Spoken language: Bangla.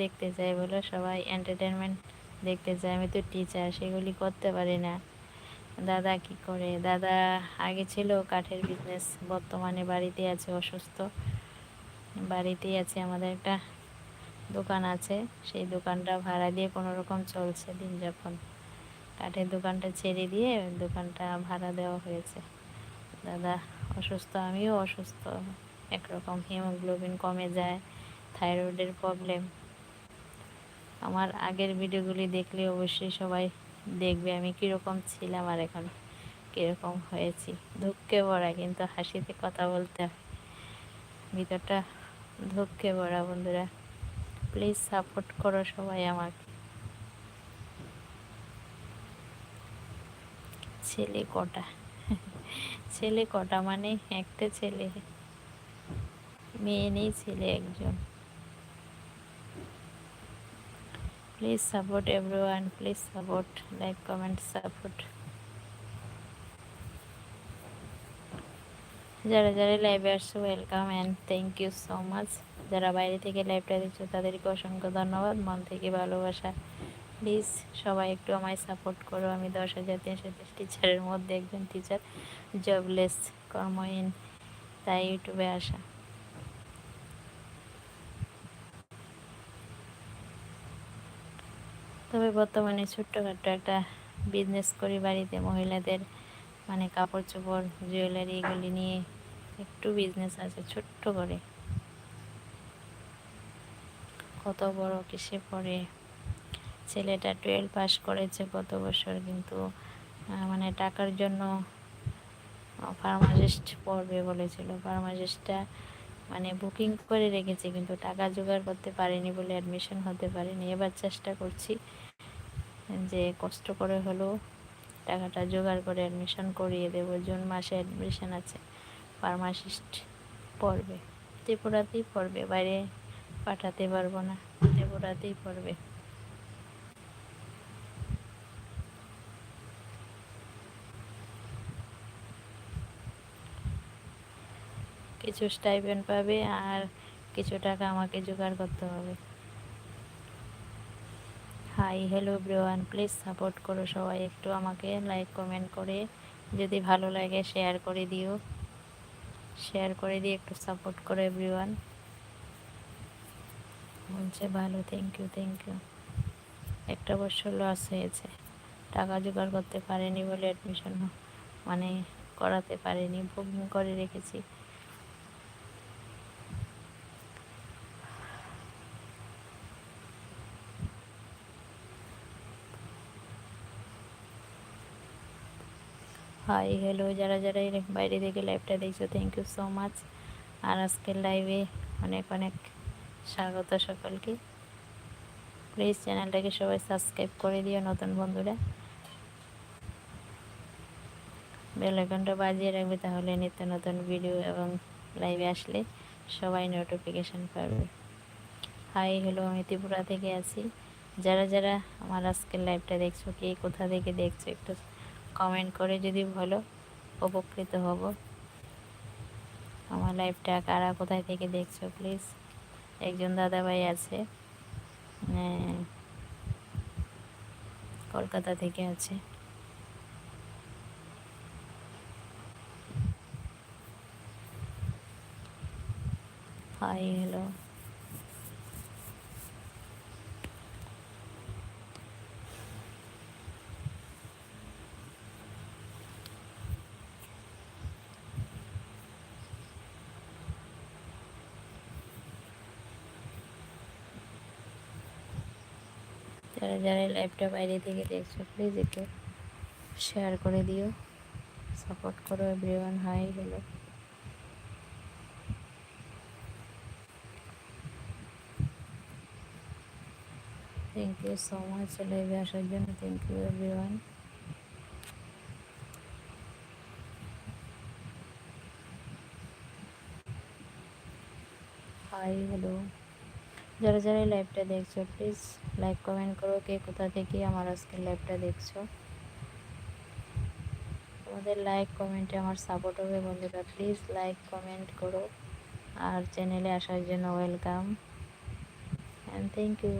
দেখতে চাই বলে, সবাই এন্টারটেনমেন্ট দেখতে চায় আমি তো টিচার সেগুলি করতে পারি না। দাদা কি করে? দাদা আগে ছিল কাঠের বিজনেস বর্তমানে বাড়িতে আছে, অসুস্থ। বাড়িতেই আছে, আমাদের একটা দোকান আছে। সেই দোকানটা ভাড়া দিয়ে কোনো রকম চলছে দিন যাপন। কাঠের দোকানটা ছেড়ে দিয়ে দোকানটা ভাড়া দেওয়া হয়েছে। দাদা অসুস্থ, আমিও অসুস্থ। একরকম হিমোগ্লোবিন কমে যায় থাইরয়েডের প্রবলেম আমার আগের ভিডিওগুলি দেখলে অবশ্যই সবাই দেখবে আমি কীরকম ছিলাম আর এখন কীরকম হয়েছি। দুঃখে ভরা কিন্তু হাসিতে কথা বলতে হয়। ভিতরটা দুঃখে ভরা বন্ধুরা। প্লিজ সাপোর্ট করো সবাই আমাকে। ছেলে কটা? ছেলে কটা মানে একটা ছেলে। মেয়ে নেই, ছেলে একজন। Please support everyone, please support, like, comment, support. যারা যারা লাইভে আসছো welcome and thank you so much যারা বাইরে থেকে লাইভটা দেখছ, তাদেরকে অসংখ্য ধন্যবাদ। মন থেকে ভালোবাসা। প্লিজ সবাই একটু আমায় সাপোর্ট করো। আমি দশ হাজার তিনশো টিচারের মধ্যে একজন টিচার জবলেস কর্মহীন, তাই ইউটিউবে আসা। তবে বর্তমানে ছোট্টখাট্টো একটা বিজনেস করি বাড়িতে মহিলাদের মানে কাপড় চোপড় জুয়েলারি এগুলি নিয়ে একটু বিজনেস আছে ছোট্ট করে। কত বড় কিসে পড়ে? ছেলেটা টুয়েলভ পাস করেছে কত বছর কিন্তু মানে টাকার জন্য ফার্মাসিস্ট পড়বে বলেছিল। ফার্মাসিস্টটা মানে বুকিং করে রেখেছি, কিন্তু টাকা জোগাড় করতে পারিনি বলে অ্যাডমিশন হতে পারিনি। এবার চেষ্টা করছি যে কষ্ট করে হলেও টাকাটা জোগাড় করে অ্যাডমিশন করিয়ে দেবো। জুন মাসে অ্যাডমিশন আছে ফার্মাসিস্ট পড়বে। ত্রিপুরাতেই পড়বে, বাইরে পাঠাতে পারব না, ত্রিপুরাতেই পড়বে। কিছু স্টাইপেন্ড পাবে আর কিছু টাকা আমাকে জোগাড় করতে হবে। হাই হ্যালো ব্রোয়ান প্লিজ সাপোর্ট করো সবাই। একটু আমাকে লাইক কমেন্ট করে। যদি ভালো লাগে শেয়ার করে দিও। শেয়ার করে দিয়ে একটু সাপোর্ট করো এভরিওয়ান বলছে ভালো থ্যাংক ইউ থ্যাংক ইউ একটা বছর লস হয়েছে। টাকা জোগাড় করতে পারেনি বলে অ্যাডমিশন মানে করাতে পারেনি। বুকিং করে রেখেছি। হাই হ্যালো যারা যারা বাইরে থেকে লাইভটা দেখছ থ্যাংক ইউ সো মাচ আর আজকের লাইভে অনেক অনেক স্বাগত সকলকে। প্লিজ চ্যানেলটাকে সবাই সাবস্ক্রাইব করে দিও, নতুন বন্ধুরা। বেল আইকনটা বাজিয়ে রাখবে তাহলে নিত্য নতুন ভিডিও এবং লাইভে আসলে সবাই নোটিফিকেশান পাবে। হাই হ্যালো আমি ত্রিপুরা থেকে আছি। যারা যারা আমার আজকের লাইভটা দেখছ, কে কোথা থেকে দেখছ একটু কমেন্ট করে যদি বলো, উপকৃত হব। আমার লাইফটা কারা কোথায় থেকে দেখছ প্লিজ একজন দাদাভাই আছে কলকাতা থেকে আছে। হাই হ্যালো যারা যারা লাইভটা বাইরে থেকে দেখছ প্লিজ একটু শেয়ার করে দিও। সাপোর্ট করো everyone hi hello thank you so much লাইভে আসার জন্য। Thank you everyone hi hello যারা যারা এই লাইভটা দেখছ প্লিজ লাইক কমেন্ট করো কে কোথা থেকে আমার আজকের লাইভটা দেখছ। তোমাদের লাইক কমেন্টে আমার সাপোর্ট হবে বন্ধুরা। প্লিজ লাইক কমেন্ট করো। আর চ্যানেলে আসার জন্য ওয়েলকাম অ্যান্ড থ্যাংক ইউ